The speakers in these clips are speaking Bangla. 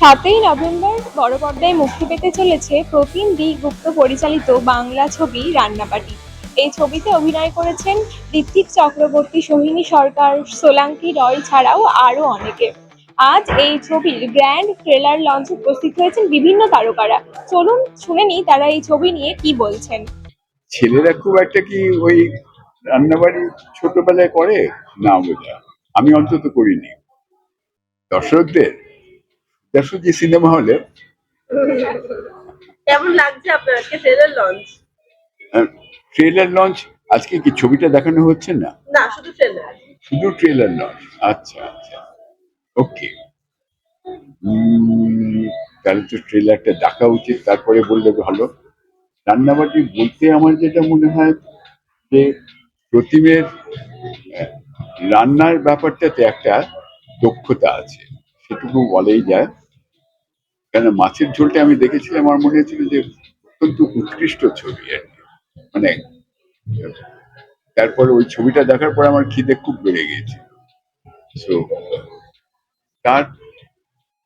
সাতই নভেম্বর বড় পর্দায় মুক্তি পেতে চলেছে প্রতিম দি গুপ্ত পরিচালিত বাংলা ছবি রান্নাবাটি। এই ছবিতে অভিনয় করেছেন ঋত্বিক চক্রবর্তী, সোহিনী সরকার, সোলাঙ্কি রয় ছাড়াও আরও অনেকে। আজ এই ছবির গ্র্যান্ড ট্রেলার লঞ্চে উপস্থিত হয়েছেন বিভিন্ন তারকারা। চলুন শুনে নিই তারা এই ছবি নিয়ে কি বলছেন। ছেলেরা খুব একটা কি ওই রান্নাবাড়ি ছোটবেলায় করে? না বোঝা আমি অন্তত করিনি। দর্শকদের দর্শক সিনেমা হলে। কেমন লাগছে আপনার আজকে ট্রেলার লঞ্চ ট্রেলার লঞ্চ আজকে কি ছবিটা দেখানো হচ্ছে না? না শুধু ট্রেলার শুধু ট্রেলার লঞ্চ আচ্ছা আচ্ছা ওকে তাহলে তো ট্রেলারটা দেখা উচিত তারপরে বললে ভালো। রান্নাবাটি বলতে আমার যেটা মনে হয় যে প্রতিমের রান্নার ব্যাপারটাতে একটা দক্ষতা আছে সেটুকু বলেই যায়। কেন মাছের ঝোলটা আমি দেখেছি আমার মনে হয়েছিল যে অত্যন্ত উৎকৃষ্ট ছবি আর কি। মানে তারপরে ওই ছবিটা দেখার পর আমার খিদে খুব বেড়ে গিয়েছে। সো তার,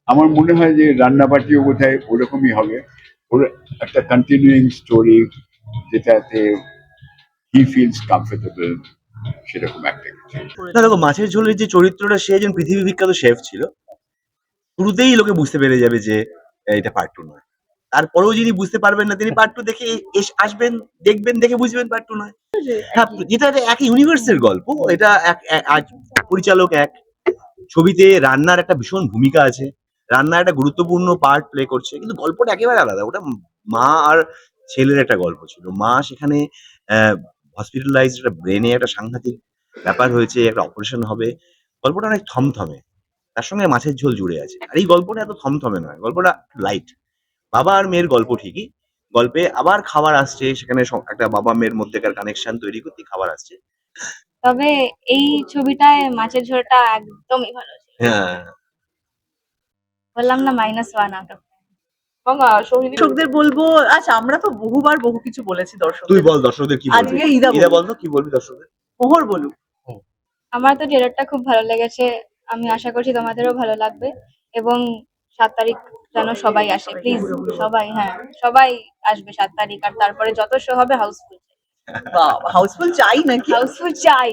আমার মনে হয় যে রান্নাবাটিও বোধ হয় ওরকমই হবে। ওর একটা কন্টিনিউইং স্টোরি যেটাতে হি ফিলস কমফোর্টেবল সেরকম একটা কিছু। দেখো, মাছের ঝোলের যে চরিত্রটা, সে একজন পৃথিবী বিখ্যাত শেফ ছিল। শুরুতেই লোকে বুঝতে পেরে যাবে যে এটা পার্ট টু নয়। তারপরেও যিনি বুঝতে পারবেন না, তিনি পার্ট টু দেখে আসবেন, দেখবেন, দেখে বুঝবেন পার্ট টু নয়। হ্যাঁ যেটা একই ইউনিভার্সের গল্প, এটা এক, এক- আজ পরিচালক এক ছবিতে রান্নার একটা ভীষণ ভূমিকা আছে। রান্নার একটা গুরুত্বপূর্ণ পার্ট প্লে করছে, কিন্তু গল্পটা একেবারে আলাদা। ওটা মা আর ছেলের একটা গল্প ছিল। মা সেখানে হসপিটালাইজ একটা ব্রেনে একটা সাংঘাতিক ব্যাপার হয়েছে, একটা অপারেশন হবে। গল্পটা অনেক থমথমে। তার সঙ্গে মাছের ঝোল জুড়ে আছে। আর এই গল্পটা এত থমথমে নয় গল্পটা লাইট বাবা আর মেয়ের গল্প ঠিকই। গল্পে আবার খাবার আসছে সেখানে একটা বাবা মেয়ের মধ্যেকার কানেকশন তৈরি করতে খাবার আসছে। তবে এই ছবিটায় মাছের ঝোলটা একদমই ভালো হ্যাঁ। বললাম না মাইনাস ওয়ান আউট অফ দর্শকদের বলব আচ্ছা আমরা তো বহুবার বহু কিছু বলেছি দর্শক তুই বল দর্শকদের কি বলবি? আজকে ইদা ইদা বল তো কি বলবি দর্শকদের? মোহর বলুক। আমার তো ট্রেলারটা খুব ভালো লেগেছে। আমি আশা করছি তোমাদেরও ভালো লাগবে এবং সাত তারিখ যেন সবাই আসে প্লিজ সবাই হ্যাঁ সবাই আসবে সাত তারিখ আর তারপরে যত শো হবে হাউসফুল হাউসফুল চাই নাকি? হাউসফুল চাই।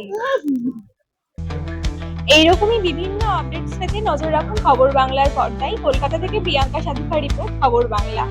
এইরকমই বিভিন্ন আপডেটস পেতে নজর রাখুন খবর বাংলার পর্দায়। কলকাতা থেকে প্রিয়াঙ্কা সাধুকা রিপোর্ট খবর বাংলা।